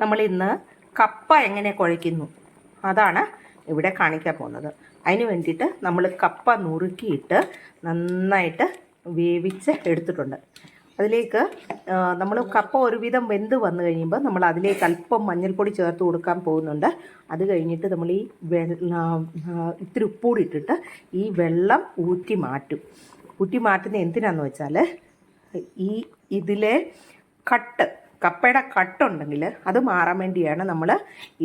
നമ്മൾ ഇന്ന് കപ്പ എങ്ങനെ കുഴയ്ക്കുന്നു? അതാണ് ഇവിടെ കാണിക്കാൻ പോകുന്നത്. അതിന് വേണ്ടിയിട്ട് നമ്മൾ കപ്പ നുറുക്കിയിട്ട് നന്നായിട്ട് വേവിച്ച് എടുത്തിട്ടുണ്ട്. അതിലേക്ക് നമ്മൾ കപ്പ ഒരുവിധം വെന്ത് വന്നു കഴിയുമ്പോൾ നമ്മൾ അതിലേക്ക് അല്പം മഞ്ഞൾപ്പൊടി ചേർത്ത് കൊടുക്കാൻ പോകുന്നുണ്ട്. അത് കഴിഞ്ഞിട്ട് നമ്മൾ ഈ ഇത്തിരി ഉപ്പൂടി ഇട്ടിട്ട് ഈ വെള്ളം ഊറ്റി മാറ്റും. ഊറ്റി മാറ്റുന്നത് എന്തിനാന്ന് വെച്ചാൽ ഈ ഇതിലെ കട്ട് കപ്പയുടെ കട്ടുണ്ടെങ്കിൽ അത് മാറാൻ വേണ്ടിയാണ് നമ്മൾ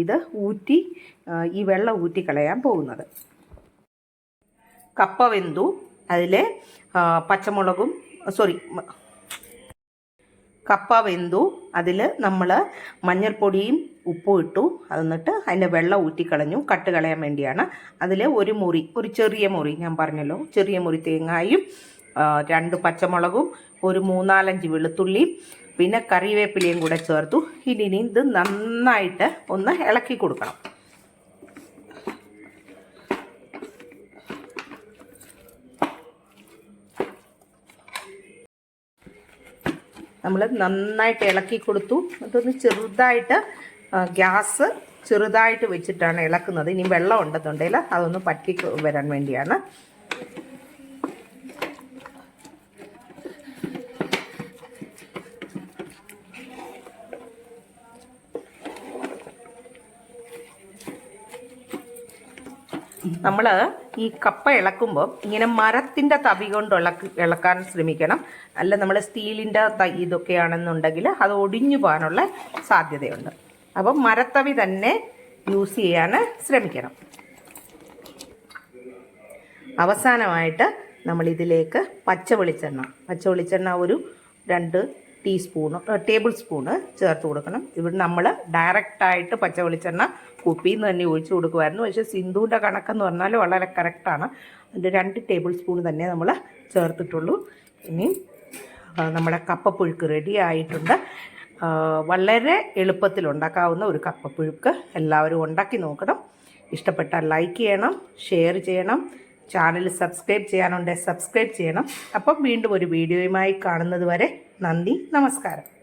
ഇത് ഊറ്റി ഈ വെള്ളം ഊറ്റി കളയാൻ പോകുന്നത്. കപ്പ വെന്തു. അതിൽ പച്ചമുളകും സോറി കപ്പ വെന്തു. അതിൽ നമ്മൾ മഞ്ഞൾപ്പൊടിയും ഉപ്പും ഇട്ടു. എന്നിട്ട് അതിന്റെ വെള്ളം ഊറ്റിക്കളഞ്ഞു കട്ട് കളയാൻ വേണ്ടിയാണ്. അതിൽ ഒരു മുറി ഒരു ചെറിയ മുറി ഞാൻ പറഞ്ഞല്ലോ ചെറിയ മുറി തേങ്ങായും രണ്ട് പച്ചമുളകും ഒരു മൂന്നാലഞ്ച് വെളുത്തുള്ളിയും പിന്നെ കറിവേപ്പിലയും കൂടെ ചേർത്തു. ഇനി ഇത് നന്നായിട്ട് ഒന്ന് ഇളക്കി കൊടുക്കണം. നമ്മൾ നന്നായിട്ട് ഇളക്കി കൊടുത്തു. അതൊന്ന് ചെറുതായിട്ട് ഗ്യാസ് ചെറുതായിട്ട് വെച്ചിട്ടാണ് ഇളക്കുന്നത്. ഇനി വെള്ളം ഉണ്ടെന്നുണ്ടെങ്കിൽ അതൊന്ന് പറ്റി വരാൻ വേണ്ടിയാണ്. നമ്മൾ ഈ കപ്പ ഇളക്കുമ്പോൾ ഇങ്ങനെ മരത്തിന്റെ തവി കൊണ്ട് ഇളക്ക് ഇളക്കാൻ ശ്രമിക്കണം. അല്ല നമ്മൾ സ്റ്റീലിന്റെ ഇതൊക്കെയാണെന്നുണ്ടെങ്കിൽ അത് ഒടിഞ്ഞു പോകാനുള്ള സാധ്യതയുണ്ട്. അപ്പം മരത്തവി തന്നെ യൂസ് ചെയ്യാൻ ശ്രമിക്കണം. അവസാനമായിട്ട് നമ്മൾ ഇതിലേക്ക് പച്ച വെളിച്ചെണ്ണ പച്ച വെളിച്ചെണ്ണ ഒരു രണ്ട് ടീസ്പൂണ് ടേബിൾ സ്പൂണ് ചേർത്ത് കൊടുക്കണം. ഇവിടെ നമ്മൾ ഡയറക്റ്റായിട്ട് പച്ച വെളിച്ചെണ്ണ കുപ്പിയിൽ നിന്ന് തന്നെ ഒഴിച്ചു കൊടുക്കുമായിരുന്നു പക്ഷേ സിന്ധുവിന്റെ കണക്കെന്ന് പറഞ്ഞാൽ വളരെ കറക്റ്റാണ് അതിന്റെ രണ്ട് ടേബിൾ സ്പൂൺ തന്നെ നമ്മൾ ചേർത്തിട്ടുള്ളൂ. ഇനി നമ്മുടെ കപ്പപ്പുഴുക്ക് റെഡി ആയിട്ടുണ്ട്. വളരെ എളുപ്പത്തിൽ ഉണ്ടാക്കാവുന്ന ഒരു കപ്പപ്പുഴുക്ക് എല്ലാവരും ഉണ്ടാക്കി നോക്കണം. ഇഷ്ടപ്പെട്ടാൽ ലൈക്ക് ചെയ്യണം ഷെയർ ചെയ്യണം. ചാനൽ സബ്സ്ക്രൈബ് ചെയ്യാനുണ്ടെങ്കിൽ സബ്സ്ക്രൈബ് ചെയ്യണം. അപ്പം വീണ്ടും ഒരു വീഡിയോയുമായി കാണുന്നത് വരെ നന്ദി നമസ്കാരം.